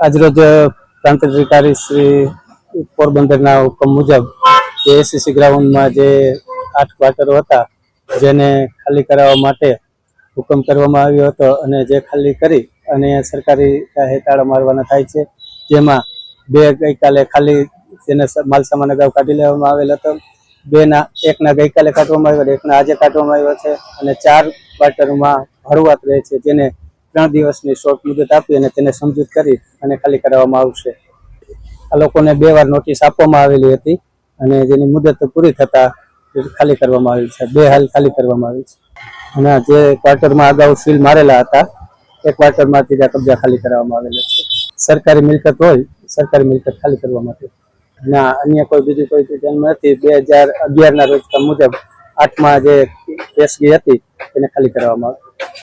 આજરોજ પ્રાંત અધિકારી શ્રી પોરબંદરના હુકમ મુજબ જે એસીસી ગ્રાઉન્ડમાં જે આઠ ક્વાર્ટરો હતા, જેને ખાલી કરાવવા માટે હુકમ કરવામાં આવ્યો હતો અને જે ખાલી કરી અને સરકારી હેતાળા મારવાના થાય છે, જેમાં બે ગઈકાલે ખાલી જેને માલસામાન માલ અગાઉ કાઢી લેવામાં આવેલ હતો, બેના, એકના ગઈકાલે કાઢવામાં આવ્યો એકના આજે કાઢવામાં આવ્યો છે અને ચાર ક્વાર્ટરમાં ભરવાત રહે છે, જેને ત્રણ દિવસની શોર્ટ મુદત આપી અને તેને સમજૂત કરી અને ખાલી કરાવવામાં આવશે. આ લોકોને બે વાર નોટિસ આપવામાં આવેલી હતી અને જેની મુદત પૂરી થતા ખાલી કરવામાં આવી છે. બે હાલ ખાલી કરવામાં આવી છે. અને જે ક્વાર્ટરમાં અગાઉ સીલ મારેલા હતા, એ ક્વાર્ટરમાંથી જ આ કબજા ખાલી કરવામાં આવેલા છે. સરકારી મિલકત હોય, સરકારી મિલકત ખાલી કરવા માટે. ના અન્ય કોઈ બીજી કોઈ જન્મ નથી, બે હજાર અગિયારના રોજ મુજબ આઠમાં જે પેશગી હતી તેને ખાલી કરવામાં આવી